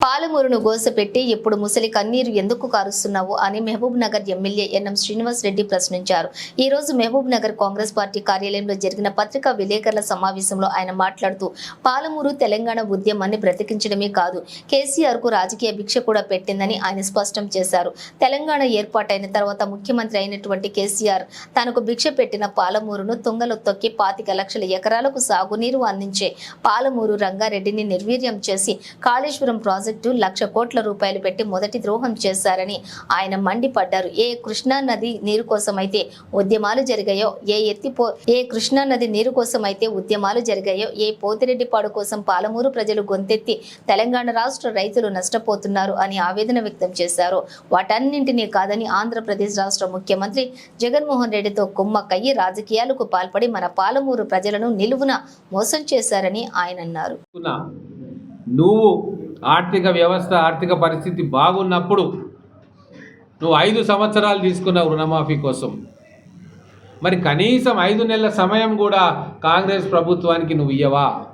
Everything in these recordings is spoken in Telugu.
పాలమూరును గోసపెట్టి ఇప్పుడు ముసలి కన్నీరు ఎందుకు కారుస్తున్నావు అని మహబూబ్ నగర్ ఎమ్మెల్యే ఎన్ఎం శ్రీనివాస్ రెడ్డి ప్రశ్నించారు. ఈ రోజు మహబూబ్ నగర్ కాంగ్రెస్ పార్టీ కార్యాలయంలో జరిగిన పత్రికా విలేకరుల సమావేశంలో ఆయన మాట్లాడుతూ పాలమూరు తెలంగాణ ఉద్యమాన్ని బ్రతికించడమే కాదు కేసీఆర్కు రాజకీయ భిక్ష కూడా పెట్టిందని ఆయన స్పష్టం చేశారు. తెలంగాణ ఏర్పాటైన తర్వాత ముఖ్యమంత్రి అయినటువంటి కేసీఆర్ తనకు భిక్ష పెట్టిన పాలమూరును తుంగలో తొక్కి పాతిక లక్షల ఎకరాలకు సాగునీరు అందించే పాలమూరు రంగారెడ్డిని నిర్వీర్యం చేసి కాళేశ్వరం ప్రాజెక్టు లక్ష కోట్ల రూపాయలు పెట్టి మొదటి ద్రోహం చేశారని ఆయన మండిపడ్డారు. ఏ కృష్ణా నది నీరు కోసమైతే ఉద్యమాలు జరిగాయో ఏ ఎత్తిపో ఏ కృష్ణా నది నీరు కోసమైతే ఉద్యమాలు జరిగాయో ఏ పోతిరెడ్డిపాడు కోసం పాలమూరు ప్రజలు గొంతెత్తి తెలంగాణ రాష్ట్ర రైతులు నష్టపోతున్నారు అని ఆవేదన వ్యక్తం చేశారు. వాటన్నింటినీ కాదని ఆంధ్రప్రదేశ్ రాష్ట్ర ముఖ్యమంత్రి జగన్మోహన్ రెడ్డితో కుమ్మక్కయ్యి రాజకీయాలకు పాల్పడి మన పాలమూరు ప్రజలను నిలువున మోసం చేశారని ఆయన అన్నారు. నువ్వు ఆర్థిక వ్యవస్థ ఆర్థిక పరిస్థితి బాగున్నప్పుడు నువ్వు ఐదు సంవత్సరాలు తీసుకున్నావు రుణమాఫీ కోసం. మరి కనీసం ఐదు నెలల సమయం కూడా కాంగ్రెస్ ప్రభుత్వానికి నువ్వు ఇయ్యవా?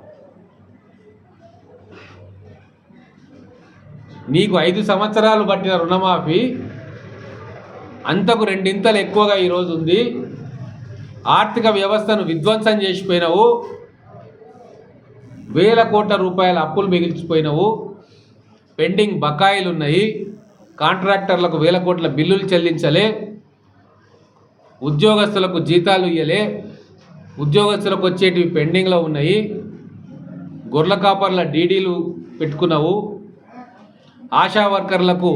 నీకు ఐదు సంవత్సరాలు పట్టిన రుణమాఫీ అంతకు రెండింతలు ఎక్కువగా ఈరోజు ఉంది. ఆర్థిక వ్యవస్థను విధ్వంసం చేసిపోయినావు. వేల కోట్ల రూపాయల అప్పులు మిగిల్చిపోయినవు. పెండింగ్ బకాయిలు ఉన్నాయి కాంట్రాక్టర్లకు వేల కోట్ల బిల్లులు చెల్లించలే. ఉద్యోగస్తులకు జీతాలు ఇయ్యలే. ఉద్యోగస్తులకు వచ్చేటివి పెండింగ్లో ఉన్నాయి. గొర్రెల కాపర్ల డీడీలు పెట్టుకున్నావు. ఆశా వర్కర్లకు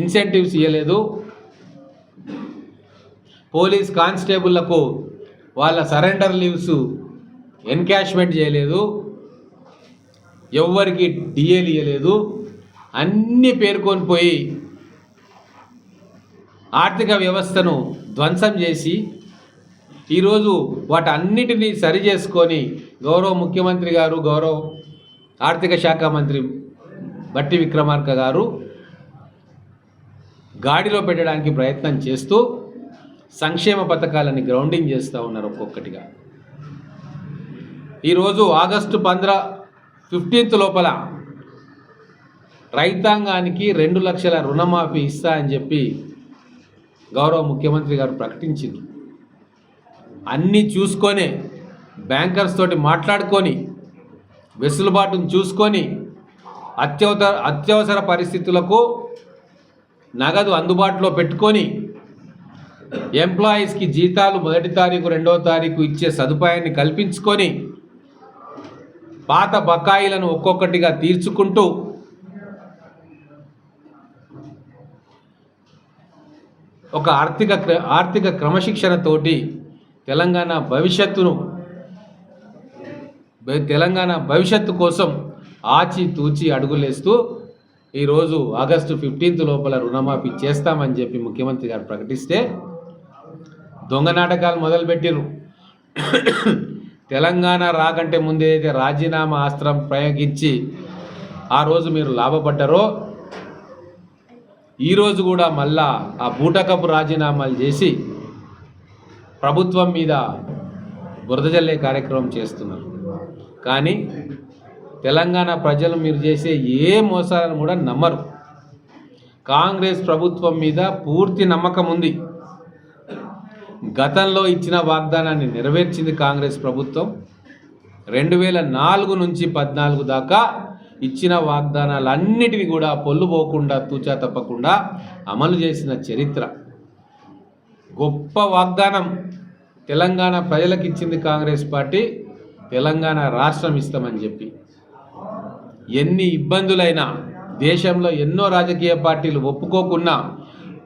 ఇన్సెంటివ్స్ ఇవ్వలేదు పోలీస్ కానిస్టేబుళ్ళకు వాళ్ళ సరెండర్ లీవ్స్ ఎన్కాష్మెంట్ చేయలేదు. ఎవ్వరికి డిఏలు ఇవ్వలేదు అన్నీ పేర్కొని పోయి ఆర్థిక వ్యవస్థను ధ్వంసం చేసి ఈరోజు వాటన్నిటినీ సరి చేసుకొని గౌరవ ముఖ్యమంత్రి గారు గౌరవ ఆర్థిక శాఖ మంత్రి బట్టి విక్రమార్క గారు గాడిలో పెట్టడానికి ప్రయత్నం చేస్తూ సంక్షేమ పథకాలని గ్రౌండింగ్ చేస్తూ ఉన్నారు ఒక్కొక్కటిగా. ఈరోజు ఆగస్టు పంద్ర ఫిఫ్టీన్త్ లోపల రైతాంగానికి రెండు లక్షల రుణమాఫీ ఇస్తా అని చెప్పి గౌరవ ముఖ్యమంత్రి గారు ప్రకటించింది. అన్నీ చూసుకొని బ్యాంకర్స్ తోటి మాట్లాడుకొని వెసులుబాటును చూసుకొని అత్యవసర అత్యవసర పరిస్థితులకు నగదు అందుబాటులో పెట్టుకొని ఎంప్లాయీస్కి జీతాలు మొదటి తారీఖు రెండవ తారీఖు ఇచ్చే సదుపాయాన్ని కల్పించుకొని పాత బకాయిలను ఒక్కొక్కటిగా తీర్చుకుంటూ ఒక ఆర్థిక క్ర- ఆర్థిక క్రమశిక్షణతోటి తెలంగాణ భవిష్యత్తును తెలంగాణ భవిష్యత్తు కోసం ఆచి తూచి అడుగులేస్తూ ఈరోజు ఆగస్టు ఫిఫ్టీన్త్ లోపల రుణమాఫీ చేస్తామని చెప్పి ముఖ్యమంత్రి గారు ప్రకటిస్తే దొంగ నాటకాలు మొదలుపెట్టిర్రు. తెలంగాణ రాకంటే ముందే అయితే రాజీనామా అస్త్రం ప్రయోగించి ఆ రోజు మీరు లాభపడ్డారో ఈరోజు కూడా మళ్ళా ఆ బూటకపు రాజీనామాలు చేసి ప్రభుత్వం మీద బురదజల్లే కార్యక్రమం చేస్తున్నారు. కానీ తెలంగాణ ప్రజలు మీరు చేసే ఏ మోసాలను కూడా నమ్మరు. కాంగ్రెస్ ప్రభుత్వం మీద పూర్తి నమ్మకం ఉంది. గతంలో ఇచ్చిన వాగ్దానాన్ని నెరవేర్చింది కాంగ్రెస్ ప్రభుత్వం. రెండు వేల నాలుగు నుంచి పద్నాలుగు దాకా ఇచ్చిన వాగ్దానాలన్నిటివి కూడా పొల్లు పోకుండా తూచా తప్పకుండా అమలు చేసిన చరిత్ర. గొప్ప వాగ్దానం తెలంగాణ ప్రజలకు ఇచ్చింది కాంగ్రెస్ పార్టీ తెలంగాణ రాష్ట్రం ఇస్తామని చెప్పి. ఎన్ని ఇబ్బందులైనా దేశంలో ఎన్నో రాజకీయ పార్టీలు ఒప్పుకోకున్నా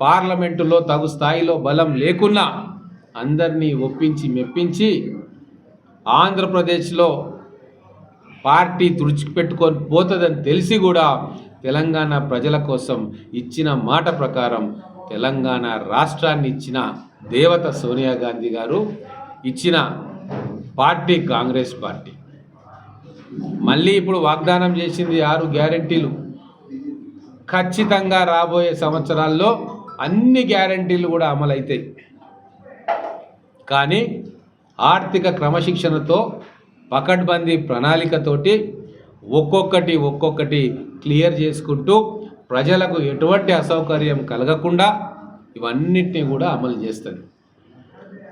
పార్లమెంటులో తగు స్థాయిలో బలం లేకున్నా అందరినీ ఒప్పించి మెప్పించి ఆంధ్రప్రదేశ్లో పార్టీ తుడిచిపెట్టుకొని పోతుందని తెలిసి కూడా తెలంగాణ ప్రజల కోసం ఇచ్చిన మాట ప్రకారం తెలంగాణ రాష్ట్రాన్ని ఇచ్చిన దేవత సోనియా గాంధీ గారు ఇచ్చిన పార్టీ కాంగ్రెస్ పార్టీ. మళ్ళీ ఇప్పుడు వాగ్దానం చేసింది ఆరు గ్యారంటీలు. ఖచ్చితంగా రాబోయే సంవత్సరాల్లో అన్ని గ్యారంటీలు కూడా అమలవుతాయి కానీ ఆర్థిక క్రమశిక్షణతో పకడ్బందీ ప్రణాళికతోటి ఒక్కొక్కటి ఒక్కొక్కటి క్లియర్ చేసుకుంటూ ప్రజలకు ఎటువంటి అసౌకర్యం కలగకుండా ఇవన్నిటిని కూడా అమలు చేస్తుంది.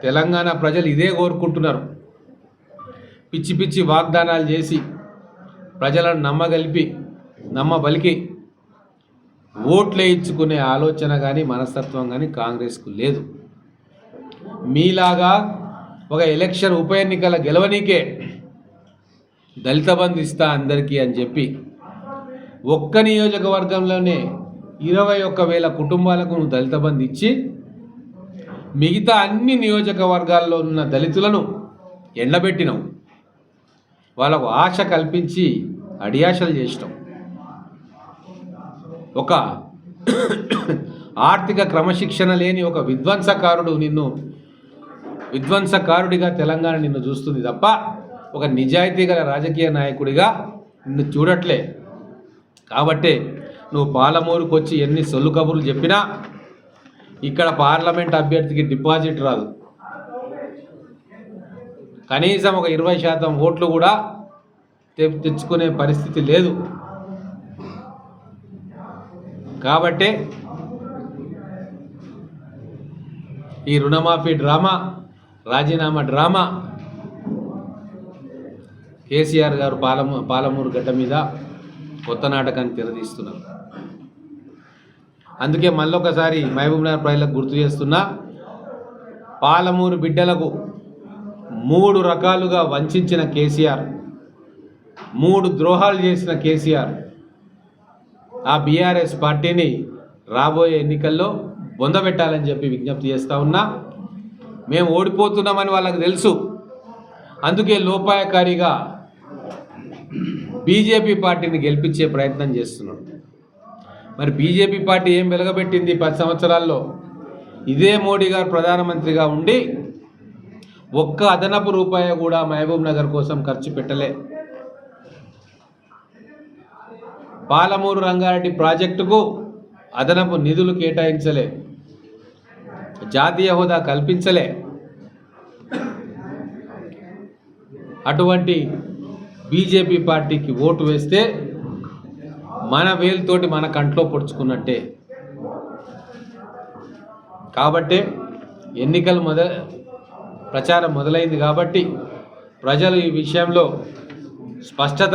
తెలంగాణ ప్రజలు ఇదే కోరుకుంటున్నారు. పిచ్చి పిచ్చి వాగ్దానాలు చేసి ప్రజలను నమ్మగలిపి నమ్మబలికి ఓట్లు ఇచ్చుకునే ఆలోచన కానీ మనస్తత్వం కానీ కాంగ్రెస్కు లేదు. మీలాగా ఒక ఎలక్షన్ ఉప ఎన్నికల గెలవనీకే దళిత బంధు ఇస్తా అందరికీ అని చెప్పి ఒక్క నియోజకవర్గంలోనే ఇరవై ఒక్క వేల కుటుంబాలకు నువ్వు దళిత బంధు ఇచ్చి మిగతా అన్ని నియోజకవర్గాల్లో ఉన్న దళితులను ఎండబెట్టినావు. వాళ్ళకు ఆశ కల్పించి అడియాశలు చేసినాం ఒక ఆర్థిక క్రమశిక్షణ లేని ఒక విధ్వంసకారుడు నిన్ను విధ్వంసకారుడిగా తెలంగాణ నిన్ను చూస్తుంది తప్ప ఒక నిజాయితీ గల రాజకీయ నాయకుడిగా నిన్ను చూడట్లే. కాబట్టే నువ్వు పాలమూరుకు వచ్చి ఎన్ని సొల్లు కబుర్లు చెప్పినా ఇక్కడ పార్లమెంట్ అభ్యర్థికి డిపాజిట్ రాదు. కనీసం ఒక ఇరవై శాతం ఓట్లు కూడా తె- తెచ్చుకునే పరిస్థితి లేదు. కాబట్టే ఈ రుణమాఫీ డ్రామా రాజీనామా డ్రామా. కేసీఆర్ గారు పాలము పాలమూరు గడ్డ మీద కొత్త నాటకాన్ని తెరదీస్తున్నారు. అందుకే మళ్ళొకసారి మహబూబ్నగర్ ప్రజలకు గుర్తు చేస్తున్నా పాలమూరు బిడ్డలకు మూడు రకాలుగా వంచిన కేసీఆర్ మూడు ద్రోహాలు చేసిన కేసీఆర్ ఆ బీఆర్ఎస్ పార్టీని రాబోయే ఎన్నికల్లో బొందబెట్టాలని చెప్పి విజ్ఞప్తి చేస్తూ ఉన్నా. మేము ఓడిపోతున్నామని వాళ్ళకి తెలుసు. అందుకే లోపాయకారిగా బీజేపీ పార్టీని గెలిపించే ప్రయత్నం చేస్తున్నాడు. మరి బీజేపీ పార్టీ ఏం వెలగబెట్టింది పది సంవత్సరాల్లో? ఇదే మోడీ గారు ప్రధానమంత్రిగా ఉండి ఒక్క అదనపు రూపాయి కూడా మహబూబ్ నగర్ కోసం ఖర్చు పెట్టలే. పాలమూరు రంగారెడ్డి ప్రాజెక్టుకు అదనపు నిధులు కేటాయించలే. జాతీయ హోదా కల్పించలే. అటువంటి బీజేపీ పార్టీకి ఓటు వేస్తే మన వేలుతోటి మన కంట్లో పొడుచుకున్నట్టే. కాబట్టే ఎన్నికలు మొద ప్రచారం మొదలైంది కాబట్టి ప్రజలు ఈ విషయంలో స్పష్టత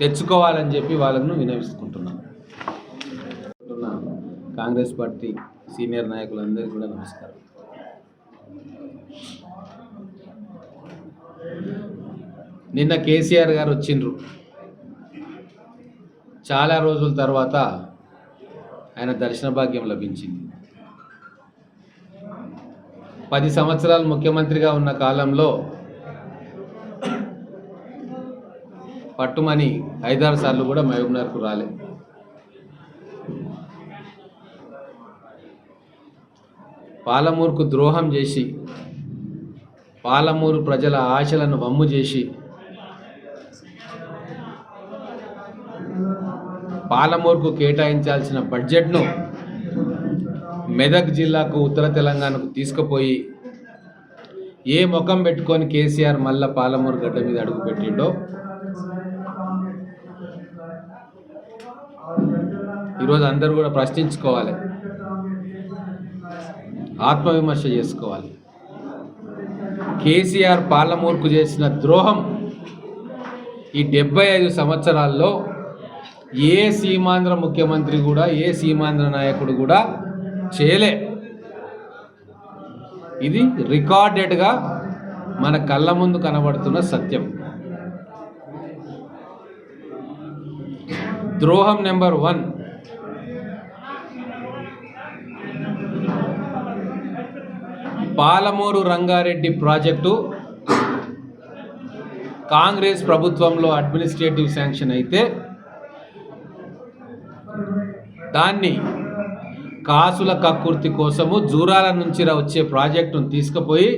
తెచ్చుకోవాలని చెప్పి వాళ్ళను వినవిస్తుకుంటున్నాను. కాంగ్రెస్ పార్టీ సీనియర్ నాయకులందరికీ కూడా నమస్కారం. నిన్న కేసీఆర్ గారు వచ్చిండ్రు. చాలా రోజుల తర్వాత ఆయన దర్శన భాగ్యం లభించింది. పది సంవత్సరాలు ముఖ్యమంత్రిగా ఉన్న కాలంలో పట్టుమని ఐదారు సార్లు కూడా మహబూబ్నగర్కు రాలేదు పాలమూరుకు ద్రోహం చేసి పాలమూరు ప్రజల ఆశలను వమ్ము చేసి పాలమూరుకు కేటాయించాల్సిన బడ్జెట్ను మెదక్ జిల్లాకు ఉత్తర తెలంగాణకు తీసుకుపోయి ఏ ముఖం పెట్టుకొని కేసీఆర్ మళ్ళా పాలమూరు గడ్డ మీద అడుగు పెట్టిండో? ఈరోజు అందరూ కూడా ప్రశ్నించుకోవాలి. ఆత్మవిమర్శ చేసుకోవాలి. కేసీఆర్ పాలమూరుకు చేసిన ద్రోహం ఈ డెబ్బై ఐదు సంవత్సరాల్లో ఏ సీమాంధ్ర ముఖ్యమంత్రి కూడా ఏ సీమాంధ్ర నాయకుడు కూడా చేయలే. ఇది రికార్డెడ్గా మన కళ్ళ ముందు కనబడుతున్న సత్యం. ద్రోహం number one. Palamuru Rangareddy project Congress ప్రభుత్వంలో అడ్మినిస్ట్రేటివ్ శాంక్షన్ అయితే దాన్ని కాసుల కక్కుర్తి కోసము జూరాల నుంచి వచ్చే ప్రాజెక్టును తీసుకుపోయి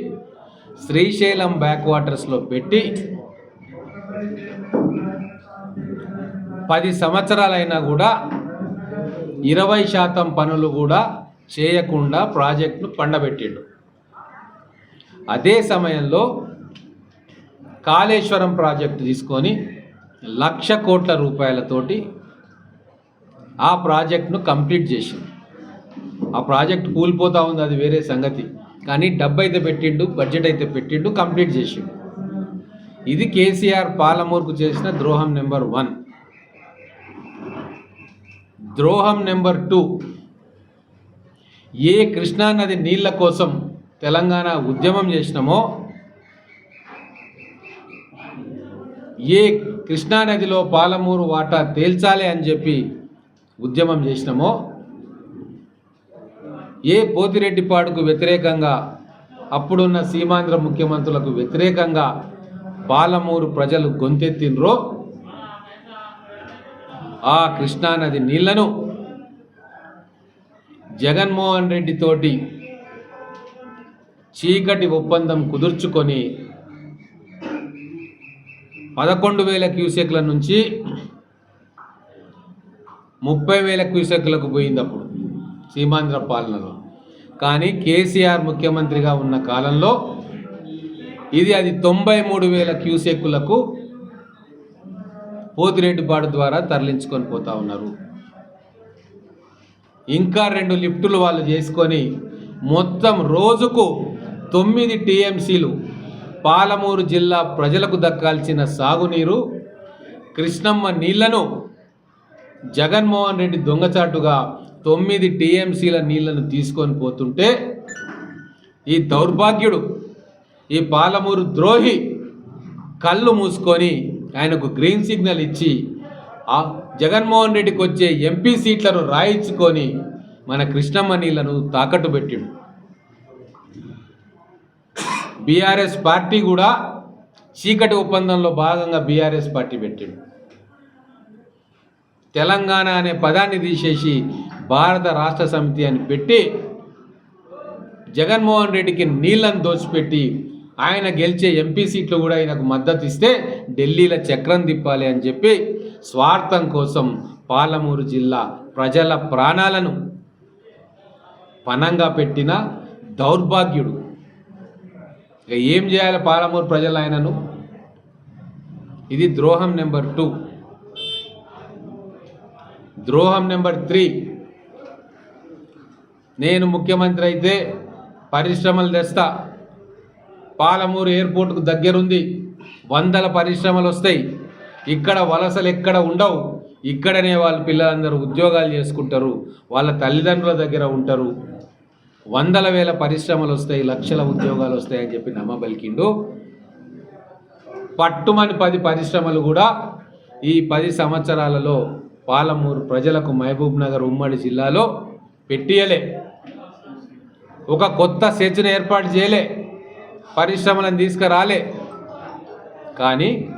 శ్రీశైలం బ్యాక్ వాటర్స్లో పెట్టి పది సంవత్సరాలైనా కూడా ఇరవై శాతం పనులు కూడా చేయకుండా ప్రాజెక్టును పండబెట్టిండు. అదే సమయంలో కాళేశ్వరం ప్రాజెక్టు తీసుకొని లక్ష కోట్ల రూపాయలతోటి ఆ ప్రాజెక్ట్ను కంప్లీట్ చేసింది. ఆ ప్రాజెక్ట్ కూలిపోతూ ఉంది అది వేరే సంగతి. కానీ డబ్బు అయితే పెట్టిండు బడ్జెట్ అయితే పెట్టిండు కంప్లీట్ చేసిండు. ఇది కేసీఆర్ పాలమూరుకు చేసిన ద్రోహం నెంబర్ వన్. ద్రోహం నెంబర్ టూ. ఏ కృష్ణానది నీళ్ళ కోసం తెలంగాణ ఉద్యమం చేసినామో ఏ కృష్ణానదిలో పాలమూరు వాటా తేల్చాలి అని చెప్పి ఉద్యమం చేసినామో ఏ పోతిరెడ్డిపాడుకు వ్యతిరేకంగా అప్పుడున్న సీమాంధ్ర ముఖ్యమంత్రులకు వ్యతిరేకంగా పాలమూరు ప్రజలు గొంతెత్తినరో ఆ కృష్ణానది నీళ్ళను జగన్మోహన్ రెడ్డి తోటి చీకటి ఒప్పందం కుదుర్చుకొని పదకొండు వేల క్యూసెక్ల నుంచి ముప్పై వేల క్యూసెక్లకు పోయింది అప్పుడు సీమాంధ్ర పాలనలో. కానీ కేసీఆర్ ముఖ్యమంత్రిగా ఉన్న కాలంలో ఇది అది తొంభై మూడు వేల క్యూసెక్కులకు పోతిరెడ్డిపాడు ద్వారా తరలించుకొని పోతా ఉన్నారు. ఇంకా రెండు లిఫ్టులు వాళ్ళు చేసుకొని మొత్తం రోజుకు తొమ్మిది టీఎంసీలు పాలమూరు జిల్లా ప్రజలకు దక్కాల్సిన సాగునీరు కృష్ణమ్మ నీళ్ళను జగన్మోహన్ రెడ్డి దొంగచాటుగా తొమ్మిది టీఎంసీల నీళ్ళను తీసుకొని పోతుంటే ఈ దౌర్భాగ్యుడు ఈ పాలమూరు ద్రోహి కళ్ళు మూసుకొని ఆయనకు గ్రీన్ సిగ్నల్ ఇచ్చి ఆ జగన్మోహన్ రెడ్డికి వచ్చే ఎంపీ సీట్లను రాయించుకొని మన కృష్ణమ్మ నీళ్ళను తాకట్టు పెట్టిండు. బీఆర్ఎస్ పార్టీ కూడా చీకటి ఒప్పందంలో భాగంగా బీఆర్ఎస్ పార్టీ పెట్టింది. తెలంగాణ అనే పదాన్ని తీసేసి భారత రాష్ట్ర సమితి అని పెట్టి జగన్మోహన్ రెడ్డికి నీళ్ళను దోచిపెట్టి ఆయన గెలిచే ఎంపీ సీట్లు కూడా ఆయనకు మద్దతు ఇస్తే ఢిల్లీలో చక్రం తిప్పాలి అని చెప్పి స్వార్థం కోసం పాలమూరు జిల్లా ప్రజల ప్రాణాలను పనంగా పెట్టిన దౌర్భాగ్యుడు. ఇక ఏం చేయాలి పాలమూరు ప్రజలు ఆయనను ఇది ద్రోహం నెంబర్ టూ. ద్రోహం నెంబర్ త్రీ. నేను ముఖ్యమంత్రి అయితే పరిశ్రమలు తెస్తా. పాలమూరు ఎయిర్పోర్ట్కు దగ్గరుంది. వందల పరిశ్రమలు వస్తాయి. ఇక్కడ వలసలు ఎక్కడ ఉండవు. ఇక్కడనే వాళ్ళ పిల్లలందరూ ఉద్యోగాలు చేసుకుంటారు. వాళ్ళ తల్లిదండ్రుల దగ్గర ఉంటారు. వందల వేల పరిశ్రమలు వస్తాయి లక్షల ఉద్యోగాలు వస్తాయి అని చెప్పి నమ్మబలికిండు. పట్టుమని పది పరిశ్రమలు కూడా ఈ పది సంవత్సరాలలో పాలమూరు ప్రజలకు మహబూబ్ నగర్ ఉమ్మడి జిల్లాలో పెట్టియలే. ఒక కొత్త సెచ్ను ఏర్పాటు చేయలే. పరిశ్రమలను తీసుకురాలే. కానీ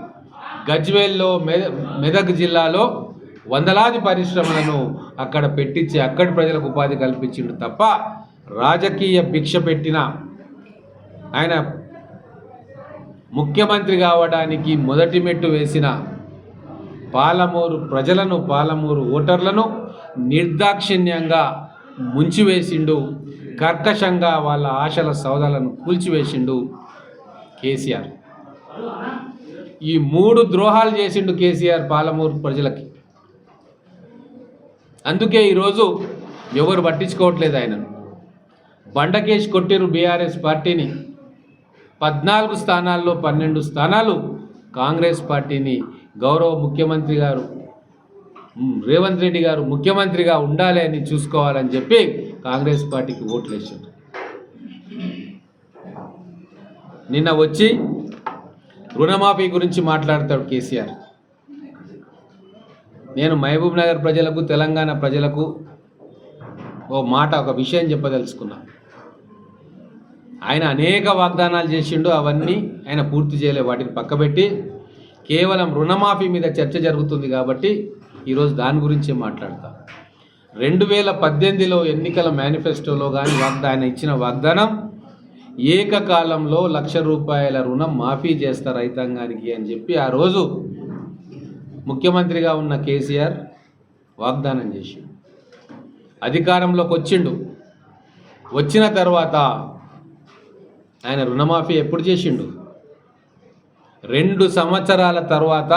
గజ్వేల్లో మెద మెదక్ జిల్లాలో వందలాది పరిశ్రమలను అక్కడ పెట్టించి అక్కడి ప్రజలకు ఉపాధి కల్పించిండు తప్ప రాజకీయ భిక్ష పెట్టిన ఆయన ముఖ్యమంత్రి కావడానికి మొదటి మెట్టు వేసిన పాలమూరు ప్రజలను పాలమూరు ఓటర్లను నిర్దాక్షిణ్యంగా ముంచివేసిండు కర్కశంగా వాళ్ళ ఆశల సౌదాలను కూల్చివేసిండు కేసీఆర్. ఈ మూడు ద్రోహాలు చేసిండు కేసీఆర్ పాలమూరు ప్రజలకి. అందుకే ఈరోజు ఎవరు పట్టించుకోవట్లేదు ఆయనను. బండకేసి కొట్టిరు బీఆర్ఎస్ పార్టీని. పద్నాలుగు స్థానాల్లో పన్నెండు స్థానాలు కాంగ్రెస్ పార్టీని గౌరవ ముఖ్యమంత్రి గారు రేవంత్ రెడ్డి గారు ముఖ్యమంత్రిగా ఉండాలి అని చూసుకోవాలని చెప్పి కాంగ్రెస్ పార్టీకి ఓట్లు వేసారు నిన్న వచ్చి రుణమాఫీ గురించి మాట్లాడతాడు కేసీఆర్. నేను మహబూబ్ నగర్ ప్రజలకు తెలంగాణ ప్రజలకు ఓ మాట ఒక విషయం చెప్పదలుచుకున్నాను ఆయన అనేక వాగ్దానాలు చేసిండు అవన్నీ ఆయన పూర్తి చేయలే. వాటిని పక్కబెట్టి కేవలం రుణమాఫీ మీద చర్చ జరుగుతుంది కాబట్టి ఈరోజు దాని గురించి మాట్లాడతా. రెండు వేల పద్దెనిమిదిలో ఎన్నికల మేనిఫెస్టోలో కానీ వాగ్దా ఆయన ఇచ్చిన వాగ్దానం ఏకకాలంలో లక్ష రూపాయల రుణం మాఫీ చేస్తా రైతాంగానికి అని చెప్పి ఆ రోజు ముఖ్యమంత్రిగా ఉన్న కేసీఆర్ వాగ్దానం చేసిండు. అధికారంలోకి వచ్చిండు. వచ్చిన తర్వాత ఆయన రుణమాఫీ ఎప్పుడు చేసిండు? రెండు సంవత్సరాల తర్వాత